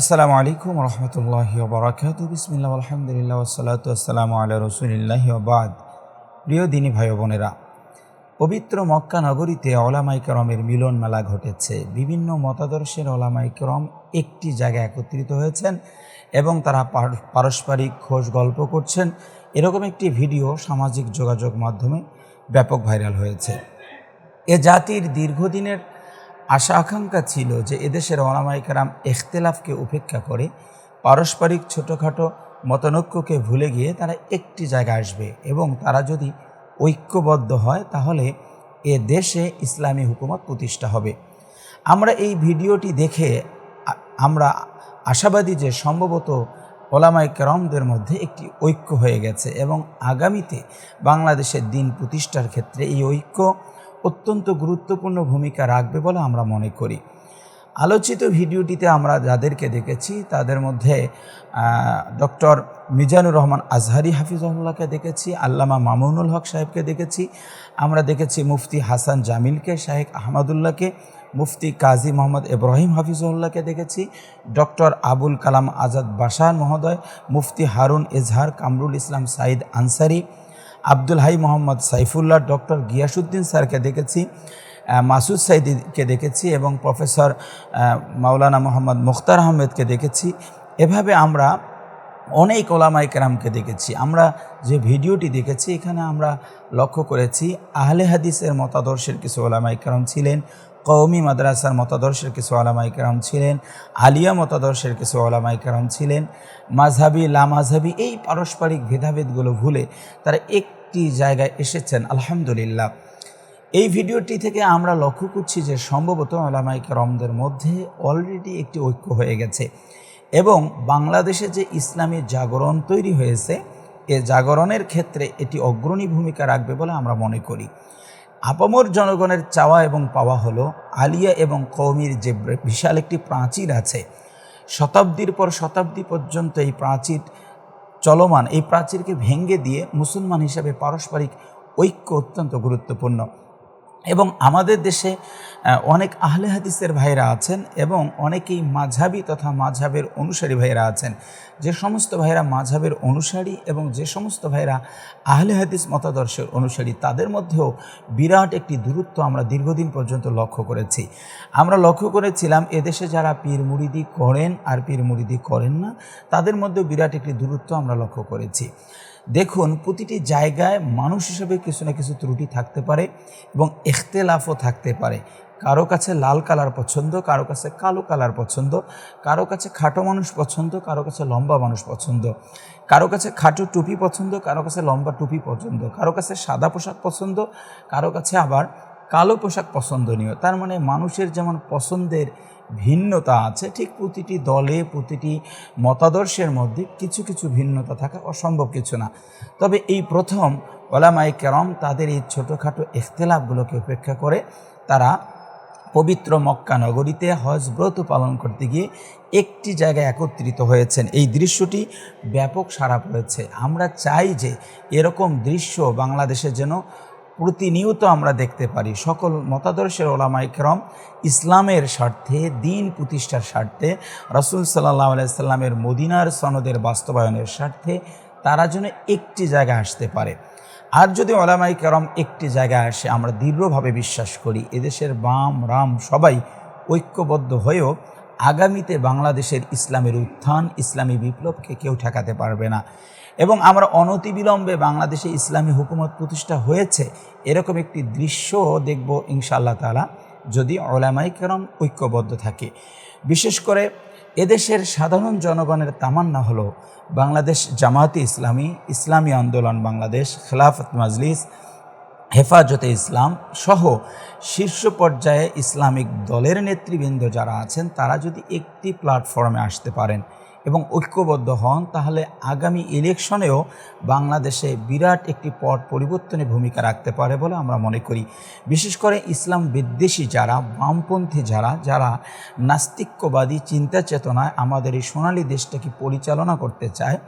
আসসালামু আলাইকুম রহমতুল্লাহ বরাকাত। বিসমিল্লা আলহামদুলিল্লাহ ওসালাত আসসালামু আল্লাহ রসুলিল্লাহ বাদ। প্রিয় দিনী ভাই বোনেরা, পবিত্র মক্কা নগরীতে ওলামাইকরমের মিলন মেলা ঘটেছে। বিভিন্ন মতাদর্শের ওলামাইকরম একটি জায়গায় একত্রিত হয়েছেন এবং তারা পারস্পরিক খোঁজ গল্প করছেন। এরকম একটি ভিডিও সামাজিক যোগাযোগ মাধ্যমে ব্যাপক ভাইরাল হয়েছে। এ জাতির দীর্ঘদিনের আশা আকাঙ্ক্ষা ছিল যে এদেশের ওলামাইকারাম এখতেলাফকে উপেক্ষা করে পারস্পরিক ছোটোখাটো মতনৈক্যকে ভুলে গিয়ে তারা একটি জায়গায় আসবে এবং তারা যদি ঐক্যবদ্ধ হয়, তাহলে এ দেশে ইসলামী হুকুমত প্রতিষ্ঠা হবে। আমরা এই ভিডিওটি দেখে আমরা আশাবাদী যে সম্ভবত ওলামাই কেরমদের মধ্যে একটি ঐক্য হয়ে গেছে এবং আগামীতে বাংলাদেশের দিন প্রতিষ্ঠার ক্ষেত্রে এই ঐক্য অত্যন্ত গুরুত্বপূর্ণ ভূমিকা রাখবে বলে আমরা মনে করি। আলোচিত ভিডিওটিতে আমরা যাদেরকে দেখেছি, তাদের মধ্যে ডক্টর মিজানুর রহমান আজহারি হাফিজুল্লাহকে দেখেছি, আল্লামা মামুনুল হক সাহেবকে দেখেছি, আমরা দেখেছি মুফতি হাসান জামিলকে শাহেক আহমদুল্লাহকে, মুফতি কাজী মোহাম্মদ ইব্রাহিম হাফিজুল্লাহকে দেখেছি, ডক্টর আবুল কালাম আজাদ বাসার মহোদয়, মুফতি হারুন এজহার কামরুল ইসলাম সাইদ আনসারি আব্দুল হাই মোহাম্মদ সাইফুল্লাহ, ডক্টর গিয়াসুদ্দিন স্যারকে দেখেছি মাসুদ সাইদিকে দেখেছি এবং প্রফেসর মাওলানা মোহাম্মদ মুখতার আহমেদকে দেখেছি। এভাবে আমরা অনেক ওলামাই কেরামকে দেখেছি। আমরা যে ভিডিওটি দেখেছি, এখানে আমরা লক্ষ্য করেছি, আহলে হাদিসের মতাদর্শের কিছু ওলামাই কেরাম ছিলেন, কওমি মাদ্রাসার মতাদর্শের কিছু ওলামাই কেরাম ছিলেন, আলিয়া মতাদর্শের কিছু ওলামাই কেরাম ছিলেন, মাঝহাবি লামাঝহাবি এই পারস্পরিক ভেদাভেদগুলো ভুলে তারা একটি জায়গায় এসেছেন, আলহামদুলিল্লাহ। এই ভিডিওটি থেকে আমরা লক্ষ্য করছি যে সম্ভবত আলামাইক রমদের মধ্যে অলরেডি একটি ঐক্য হয়ে গেছে এবং বাংলাদেশে যে ইসলামী জাগরণ তৈরি হয়েছে, এ জাগরণের ক্ষেত্রে এটি অগ্রণী ভূমিকা রাখবে বলে আমরা মনে করি। আপামর জনগণের চাওয়া এবং পাওয়া হলো আলিয়া এবং কৌমির যে বিশাল একটি প্রাচীর আছে, শতাব্দীর পর শতাব্দী পর্যন্ত এই প্রাচীর চলমান এই প্রাচীরকে ভেঙ্গে দিয়ে মুসলমান হিসাবে পারস্পরিক ঐক্য অত্যন্ত গুরুত্বপূর্ণ। এবং আমাদের দেশে অনেক আহলে হাদিসের ভাইরা আছেন এবং অনেকেই মাঝহাবি তথা মাঝাবের অনুসারী ভাইরা আছেন। যে সমস্ত ভাইরা মাঝাবের অনুসারী এবং যে সমস্ত ভাইরা আহলে হাদিস মতাদর্শের অনুসারী, তাদের মধ্যেও বিরাট একটি দূরত্ব আমরা দীর্ঘদিন পর্যন্ত লক্ষ্য করেছি। আমরা লক্ষ্য করেছিলাম, এদেশে যারা পীর মুরিদি করেন আর পীর মুরিদি করেন না, তাদের মধ্যেও বিরাট একটি দূরত্ব আমরা লক্ষ্য করেছি। দেখুন, প্রতিটি জায়গায় মানুষ হিসেবে কিছু না কিছু ত্রুটি থাকতে পারে এবং এখতেলাফও থাকতে পারে। কারও কাছে লাল কালার পছন্দ, কারও কাছে কালো কালার পছন্দ, কারও কাছে খাটো মানুষ পছন্দ, কারও কাছে লম্বা মানুষ পছন্দ। কারও কাছে খাটো টুপি পছন্দ, কারও কাছে লম্বা টুপি পছন্দ। কারও কাছে সাদা পোশাক পছন্দ, কারও কাছে আবার কালো পোশাক পছন্দনীয়। তার মানে মানুষের যেমন পছন্দের ভিন্নতা আছে, ঠিক প্রতিটি দলে, প্রতিটি মতাদর্শের মধ্যে কিছু কিছু ভিন্নতা থাকা অসম্ভব কিছু না। তবে এই প্রথম ওলামাই কেরম তাদের এই ছোটোখাটো ইখতলাফগুলোকে উপেক্ষা করে তারা পবিত্র মক্কা নগরীতে হজ ব্রত পালন করতে গিয়ে একটি জায়গায় একত্রিত হয়েছেন। এই দৃশ্যটি ব্যাপক সাড়া পড়েছে। আমরা চাই যে এরকম দৃশ্য বাংলাদেশে যেন প্রতিনিয়ত আমরা দেখতে পারি। সকল মতাদর্শের ওলামাই কেরম ইসলামের স্বার্থে, দিন প্রতিষ্ঠার স্বার্থে, রসুল সাল্লাহ আলাইসাল্লামের মদিনার সনদের বাস্তবায়নের স্বার্থে তারা যেন একটি জায়গায় আসতে পারে। আর যদি ওলামাই কেরম একটি জায়গায় আসে, আমরা দৃঢ়ভাবে বিশ্বাস করি, এদেশের বাম, রাম সবাই ঐক্যবদ্ধ হয়েও আগামীতে বাংলাদেশের ইসলামের উত্থান, ইসলামী বিপ্লবকে কেউ ঠেকাতে পারবে না। এবং আমরা অনতিবিলম্বে বাংলাদেশে ইসলামী হুকুমত প্রতিষ্ঠা হয়েছে, এরকম একটি দৃশ্য দেখব ইনশাআল্লাহ তালা যদি ওলামাই কেরম ঐক্যবদ্ধ থাকে। বিশেষ করে এদেশের সাধারণ জনগণের তামান্না হলো বাংলাদেশ জামায়াতে ইসলামী ইসলামী আন্দোলন, বাংলাদেশ খেলাফত মাজলিস, হেফাজতে ইসলাম সহ শীর্ষ পর্যায়ে ইসলামিক দলের নেতৃবৃন্দ যারা আছেন, তারা যদি একটি প্ল্যাটফর্মে আসতে পারেন এবং ঐক্যবদ্ধ হন, তাহলে আগামী ইলেকশনেও বাংলাদেশে বিরাট একটি পট পরিবর্তনে ভূমিকা রাখতে পারে বলে আমরা মনে করি। বিশেষ করে ইসলাম বিদ্বেষী যারা, বামপন্থী যারা যারা নাস্তিক্যবাদী চিন্তা চেতনায় আমাদের এই সোনালী দেশটাকে পরিচালনা করতে চায়,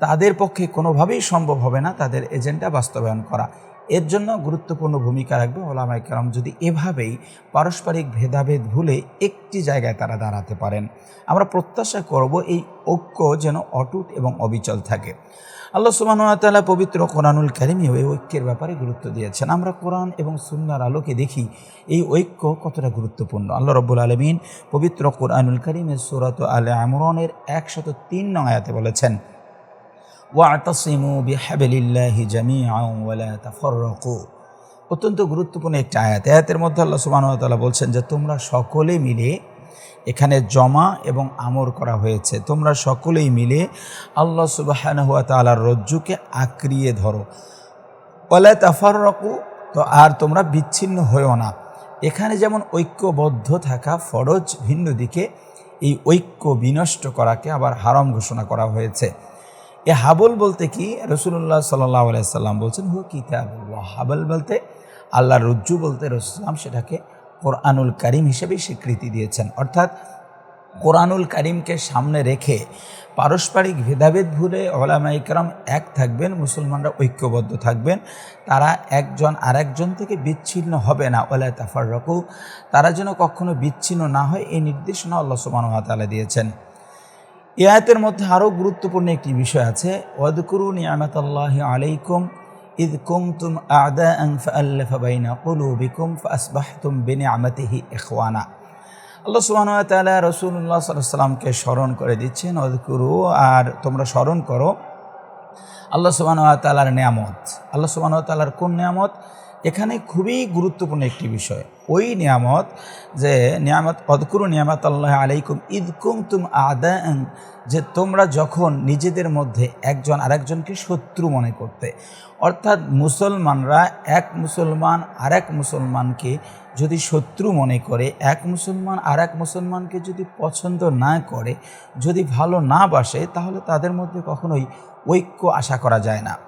তাদের পক্ষে কোনোভাবেই সম্ভব হবে না তাদের এজেন্ডা বাস্তবায়ন করা। এর জন্য গুরুত্বপূর্ণ ভূমিকা রাখবে ওলামাই কেরাম যদি এভাবেই পারস্পরিক ভেদাভেদ ভুলে একটি জায়গায় তারা দাঁড়াতে পারেন। আমরা প্রত্যাশা করব এই ঐক্য যেন অটুট এবং অবিচল থাকে। আল্লাহ সুবাহতাল্লাহ পবিত্র কোরআনুল কারিমেও এই ঐক্যের ব্যাপারে গুরুত্ব দিয়েছেন। আমরা কোরআন এবং সুন্নার আলোকে দেখি এই ঐক্য কতটা গুরুত্বপূর্ণ। আল্লাহ রব্বুল আলমিন পবিত্র কোরআনুল কারিমের সুরাত আলে আমরনের একশত তিন নং আয়াতে বলেছেন ওয়াতসিমু বিহাবিল্লাহি জামিআ ওয়ালা অত্যন্ত গুরুত্বপূর্ণ একটি আয়াত। আয়াতের মধ্যে আল্লাহ তাআলা বলছেন যে, তোমরা সকলে মিলে এখানে জমা এবং আমর করা হয়েছে। তোমরা সকলেই মিলে আল্লাহ সুবাহানহুয়া ওয়া তাআলার রজ্জুকে আঁকড়িয়ে ধরো। ওয়ালা তাফাররাকু, তো আর তোমরা বিচ্ছিন্ন হয়েও না। এখানে যেমন ঐক্যবদ্ধ থাকা ফরজ, ভিন্ন দিকে এই ঐক্য বিনষ্ট করাকে আবার হারাম ঘোষণা করা হয়েছে। এ হাবল বলতে কি? রসুল্লাহ সাল্লাহ আলাইসাল্লাম বলছেন হু কিতাবুল্লাহ। হাবল বলতে আল্লাহ রজ্জু বলতে রসুলাম সেটাকে কোরআনুল করিম হিসেবে স্বীকৃতি দিয়েছেন। অর্থাৎ কোরআনুল করিমকে সামনে রেখে পারস্পরিক ভেদাভেদ ভুলে ওলামা ইকরাম এক থাকবেন, মুসলমানরা ঐক্যবদ্ধ থাকবেন। তারা একজন আরেকজন থেকে বিচ্ছিন্ন হবে না। ওলা তাফার রকু তারা যেন কখনো বিচ্ছিন্ন না হয়, এই নির্দেশনা আল্লাহ সুবাহ তালা দিয়েছেন। এ আয়াতের মধ্যে আরও গুরুত্বপূর্ণ একটি বিষয় আছে ওয়াদকুরু নিয়ামতাল্লাহ আলাইকুম ইদ কুমতুম আদা আং ফাল্লাফা বাইনা কুলুবিকুম ফাসবাহতুম বিনিআমাতিহি ইখওয়ানা। আল্লাহ তাআলা রাসূলুল্লাহ সাল্লাল্লাহু সাল্লামকে স্মরণ করে দিচ্ছেন, ওয়াদকুরু আর তোমরা স্মরণ করো আল্লাহ সুবহানাহু ওয়া তাআলার নিয়ামত। আল্লাহ সুবহানাহু ওয়া তাআলার কোন নিয়ামত? এখানে খুবই গুরুত্বপূর্ণ একটি বিষয়। ওই নিয়ামত যে নিয়ামত, অদকুরু নিয়ামত আল্লাহ আলাইকুম ঈদকুম তুম আদা যে তোমরা যখন নিজেদের মধ্যে একজন আরেকজনকে শত্রু মনে করতে, অর্থাৎ মুসলমানরা এক মুসলমান আরেক মুসলমানকে যদি শত্রু মনে করে, এক মুসলমান আর এক মুসলমানকে যদি পছন্দ না করে, যদি ভালো না বাসে, তাহলে তাদের মধ্যে কখনোই ঐক্য আশা করা যায় না।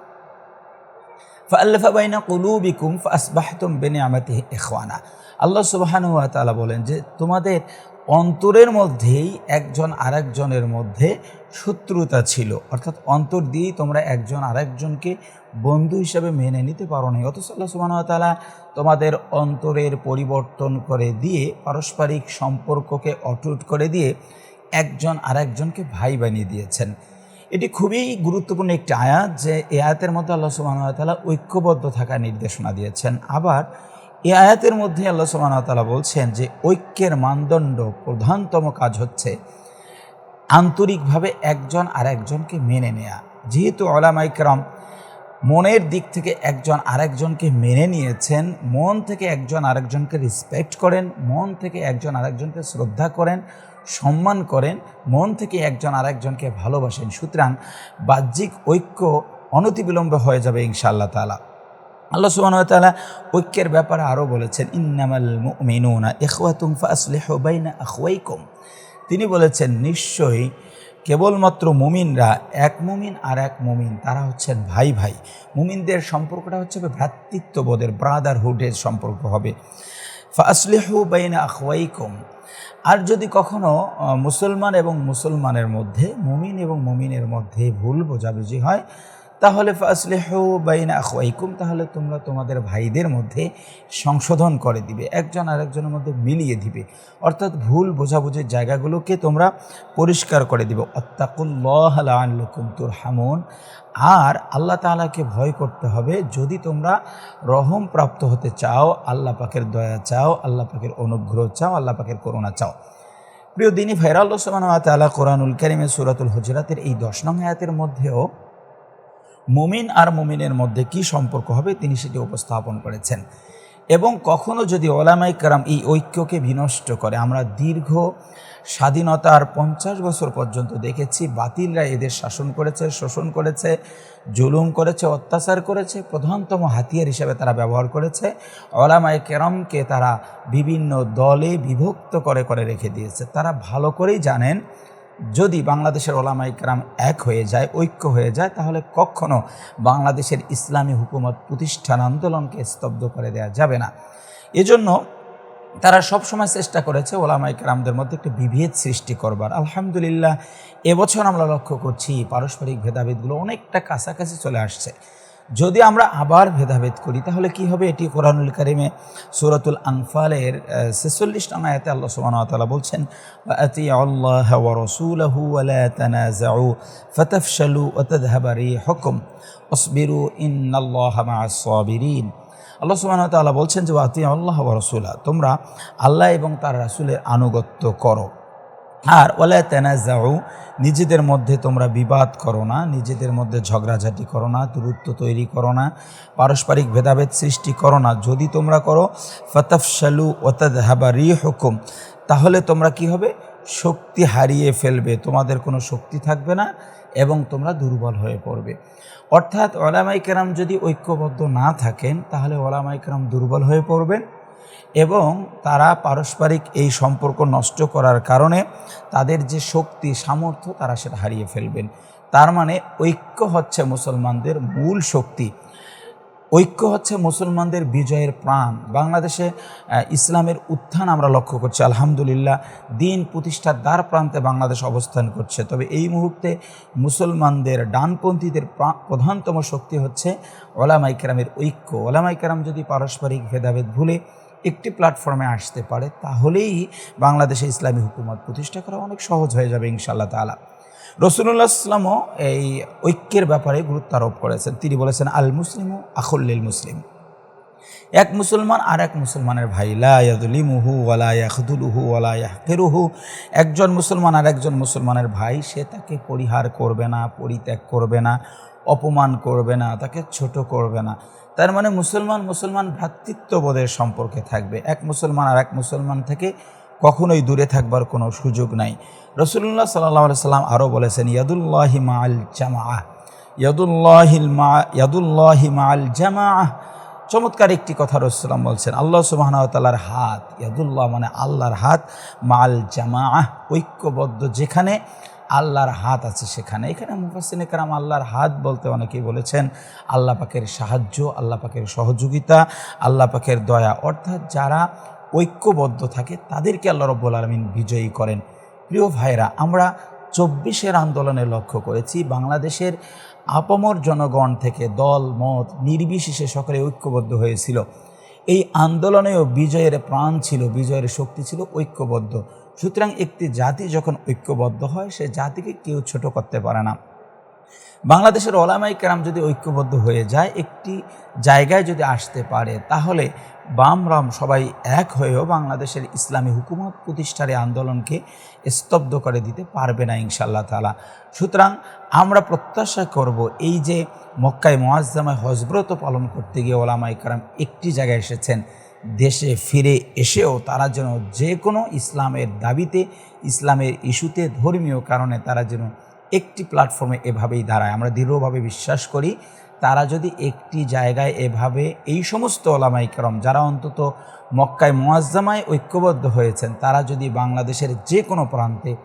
ফাল্লাফা বাইনা কুলুবিকুম ফাসবাহতুম বেনিয়ামাতিহি ইখওয়ানা। আল্লাহ সুবহানাহু ওয়া তাআলা বলেন যে, তোমাদের অন্তরের মধ্যেই একজন আরেকজনের মধ্যে শত্রুতা ছিল। অর্থাৎ অন্তর দিয়েই তোমরা একজন আরেকজনকে বন্ধু হিসাবে মেনে নিতে পারো না অথচ আল্লাহ তাআলা তোমাদের অন্তরের পরিবর্তন করে দিয়ে, পারস্পরিক সম্পর্ককে অটুট করে দিয়ে একজন আরেকজনকে ভাই বানিয়ে দিয়েছেন। এটি খুবই গুরুত্বপূর্ণ একটি আয়াত যে এই আয়াতের মধ্যে আল্লাহ সুবাহতালা ঐক্যবদ্ধ থাকার নির্দেশনা দিয়েছেন। আবার এ আয়াতের মধ্যে আল্লাহ সুবাহতালা বলছেন যে ঐক্যের মানদণ্ড প্রধানতম কাজ হচ্ছে আন্তরিকভাবে একজন আর একজনকে মেনে নেয়া। যেহেতু ওলামাইকরম মনের দিক থেকে একজন আরেকজনকে মেনে নিয়েছেন, মন থেকে একজন আরেকজনকে রেসপেক্ট করেন, মন থেকে একজন আরেকজনকে শ্রদ্ধা করেন সম্মান করেন, মন থেকে একজন আরেকজনকে ভালোবাসেন, সুতরাং বাহ্যিক ঐক্য অনতিবিলম্বে হয়ে যাবে ইনশাআল্লাহ তালা আল্লাহ সুবাহ তালা ঐক্যের ব্যাপারে আরও বলেছেন, ইন্নামাল মিনুনা আখওয়াইকুম। তিনি বলেছেন, নিশ্চয়ই কেবলমাত্র মুমিনরা, এক মুমিন আর এক মুমিন, তারা হচ্ছেন ভাই ভাই। মুমিনদের সম্পর্কটা হচ্ছে ভ্রাতৃত্ববোধের ব্রাদারহুডের সম্পর্ক হবে। ফাসলিহু বাইনা আখওয়াইকুম। আর যদি কখনো মুসলমান এবং মুসলমানের মধ্যে, মুমিন এবং মুমিনের মধ্যে ভুল বোঝাবুঝি হয় তাহলে ফাসলেহু বাইনা আখওয়াইকুম, তাহলে তোমরা তোমাদের ভাইদের মধ্যে সংশোধন করে দিবে, একজন আরেকজনের মধ্যে মিলিয়ে দিবে। অর্থাৎ ভুল বোঝাবুঝির জায়গাগুলোকে তোমরা পরিষ্কার করে দিবে। অত্তাকুল্লাহ তুর হামুন আর আল্লাহ তালাকে ভয় করতে হবে, যদি তোমরা রহম প্রাপ্ত হতে চাও, আল্লাহ পাকের দয়া চাও, আল্লাহ পাকের অনুগ্রহ চাও, আল্লাহ পাকের করুণা চাও। প্রিয় দিনী ভাইরাল্লাহ সামান তালা কোরআনুল করিমের সুরাতুল হজরাতের এই দশ নং হায়াতের মধ্যেও মুমিন আর মুমিনের মধ্যে কি সম্পর্ক হবে তিনি সেটি উপস্থাপন করেছেন। এবং কখনো যদি ওলামাই কারাম এই ঐক্যকে বিনষ্ট করে, আমরা দীর্ঘ স্বাধীনতার পঞ্চাশ বছর পর্যন্ত দেখেছি, বাতিলরা এদের শাসন করেছে, শোষণ করেছে, জুলুম করেছে, অত্যাচার করেছে, প্রধানতম হাতিয়ার হিসেবে তারা ব্যবহার করেছে ওলামাই কেরমকে তারা বিভিন্ন দলে বিভক্ত করে করে রেখে দিয়েছে। তারা ভালো করেই জানেন যদি বাংলাদেশের ওলামাই কেরাম এক হয়ে যায়, ঐক্য হয়ে যায়, তাহলে কখনো বাংলাদেশের ইসলামী হুকুমত প্রতিষ্ঠান আন্দোলনকে স্তব্ধ করে দেওয়া যাবে না। এজন্য তারা সবসময় চেষ্টা করেছে ওলামাই কেরামদের মধ্যে একটি বিভেদ সৃষ্টি করবার। আলহামদুলিল্লাহ, এবছর আমরা লক্ষ্য করছি পারস্পরিক ভেদাভেদগুলো অনেকটা কাছাকাছি চলে আসছে। যদি আমরা আবার ভেদাভেদ করি, তাহলে কি হবে? এটি কোরআনুল কারিমে সুরাতুল আনফালের ছেচল্লিশ নং আল্লাহ ওয়া বলছেন আল্লাহ রাসূলাহু মা'আস সাবিরিন. আল্লাহ বলছেন যে আতিউ আল্লাহ ওয়া রাসূলা, তোমরা আল্লাহ এবং তার রাসুলের আনুগত্য করো। আর ওলা তেনাজাউ নিজেদের মধ্যে তোমরা বিবাদ করো না, নিজেদের মধ্যে ঝগড়াঝাটি করো না, দূরত্ব তৈরি করো না, পারস্পরিক ভেদাভেদ সৃষ্টি করো না। যদি তোমরা করো, ফতফশালু ওতাদ হাবা রি হুকুম তাহলে তোমরা কি হবে? শক্তি হারিয়ে ফেলবে, তোমাদের কোনো শক্তি থাকবে না এবং তোমরা দুর্বল হয়ে পড়বে। অর্থাৎ ওলামাই কেরাম যদি ঐক্যবদ্ধ না থাকেন, তাহলে ওলামাই কেরাম দুর্বল হয়ে পড়বেন। এবং তারা পারস্পরিক এই সম্পর্ক নষ্ট করার কারণে তাদের যে শক্তি, সামর্থ্য, তারা সেটা হারিয়ে ফেলবেন। তার মানে ঐক্য হচ্ছে মুসলমানদের মূল শক্তি। ঐক্য হচ্ছে মুসলমানদের বিজয়ের প্রাণ। বাংলাদেশে ইসলামের উত্থান আমরা লক্ষ্য করছি। আলহামদুলিল্লাহ, দিন প্রতিষ্ঠার দ্বার প্রান্তে বাংলাদেশ অবস্থান করছে। তবে এই মুহূর্তে মুসলমানদের ডানপন্থীদের প্রধানতম শক্তি হচ্ছে ওলামাইকেরামের ঐক্য। ওলামাইকেরাম যদি পারস্পরিক ভেদাভেদ ভুলে একটি প্ল্যাটফর্মে আসতে পারে, তাহলেই বাংলাদেশে ইসলামী হুকুমত প্রতিষ্ঠা করা অনেক সহজ হয়ে যাবে ইনশাআল্লাহ তালা রসুল্লাহ ইসলামও এই ঐক্যের ব্যাপারে গুরুত্ব আরোপ করেছেন। তিনি বলেছেন, আল মুসলিম আখল্লিল মুসলিম। এক মুসলমান আর এক মুসলমানের ভাই লায়াদুলিমুহু ওয়ালা ইয়াখদুলুহু ওয়ালা একজন মুসলমান আর একজন মুসলমানের ভাই, সে তাকে পরিহার করবে না, পরিত্যাগ করবে না, অপমান করবে না, তাকে ছোট করবে না। তার মানে মুসলমান মুসলমান ভ্রাতৃত্ববোধের সম্পর্কে থাকবে। এক মুসলমান আর এক মুসলমান থেকে কখনোই দূরে থাকবার কোনো সুযোগ নাই। রসুল্লাহ সাল্লাহ সাল্লাম আরও বলেছেন, ইয়াদুল্লাহি মাল জামা ইয়াদুল্লাহিল মা, ইয়াদুল্লাহি মাল জামা চমৎকার একটি কথা রসুলাম বলছেন, আল্লাহ সুবাহতালার হাত, ইয়াদুল্লাহ মানে আল্লাহর হাত মাল জামা ঐক্যবদ্ধ যেখানে আল্লাহর হাত আছে সেখানে। এখানে মুফাসিনে কারাম আল্লাহর হাত বলতে অনেকেই বলেছেন, আল্লাহ পাকের সাহায্য, আল্লাহ পাকের সহযোগিতা, আল্লাহ পাকের দয়া। অর্থাৎ যারা ঐক্যবদ্ধ থাকে, তাদেরকে আল্লাহ রব্বুল আলমিন বিজয়ী করেন। প্রিয় ভাইরা আমরা চব্বিশের আন্দোলনে লক্ষ্য করেছি, বাংলাদেশের আপামর জনগণ থেকে দল, মত নির্বিশেষে সকলে ঐক্যবদ্ধ হয়েছিল। এই আন্দোলনেও বিজয়ের প্রাণ ছিল, বিজয়ের শক্তি ছিল ঐক্যবদ্ধ। সুতরাং একটি জাতি যখন ঐক্যবদ্ধ হয়, সে জাতিকে কেউ ছোট করতে পারে না। বাংলাদেশের ওলামাই কেরাম যদি ঐক্যবদ্ধ হয়ে যায়, একটি জায়গায় যদি আসতে পারে, তাহলে বাম রাম সবাই এক হয়েও বাংলাদেশের ইসলামী হুকুমত প্রতিষ্ঠার আন্দোলনকে স্তব্ধ করে দিতে পারবে না ইনশাল্লাহ তালা সুতরাং আমরা প্রত্যাশা করব, এই যে মক্কায় মোয়াজ্জামায় হজব্রত পালন করতে গিয়ে ওলামাই কারাম একটি জায়গায় এসেছেন দেশে ফিরে এসেও তারা যেন যে কোনো ইসলামের দাবিতে, ইসলামের ইস্যুতে ধর্মীয় কারণে তারা যেন একটি প্ল্যাটফর্মে এভাবেই দাঁড়ায়। আমরা দৃঢ়ভাবে বিশ্বাস করি, তারা যদি একটি জায়গায় এভাবে এই সমস্ত ওলামাই করম যারা অন্তত মক্কায় মোয়াজ্জামায় ঐক্যবদ্ধ হয়েছেন, তারা যদি বাংলাদেশের যে কোনো প্রান্তে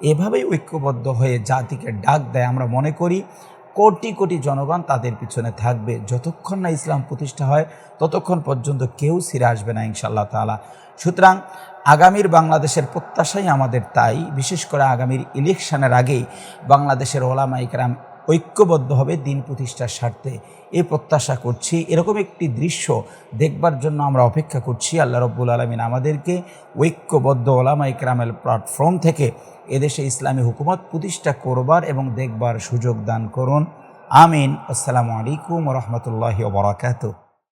এভাবেই ঐক্যবদ্ধ হয়ে জাতিকে ডাক দেয়, আমরা মনে করি কোটি কোটি জনগণ তাদের পিছনে থাকবে। যতক্ষণ না ইসলাম প্রতিষ্ঠা হয়, ততক্ষণ পর্যন্ত কেউ সিরে আসবে না ইনশাল্লাহ তালা সুতরাং আগামীর বাংলাদেশের প্রত্যাশাই আমাদের তাই। বিশেষ করে আগামীর ইলেকশনের আগেই বাংলাদেশের ওলামাইকরাম ঐক্যবদ্ধ হবে দিন প্রতিষ্ঠার স্বার্থে এ প্রত্যাশা করছি। এরকম একটি দৃশ্য দেখবার জন্য আমরা অপেক্ষা করছি। আল্লাহ রব্বুল আলমিন আমাদেরকে ঐক্যবদ্ধ ওলামা ইকরামের প্ল্যাটফর্ম থেকে এদেশে ইসলামী হুকুমত প্রতিষ্ঠা করবার এবং দেখবার সুযোগ দান করুন। আমিন। আসসালামু আলাইকুম রহমতুল্লাহ বরাকাতু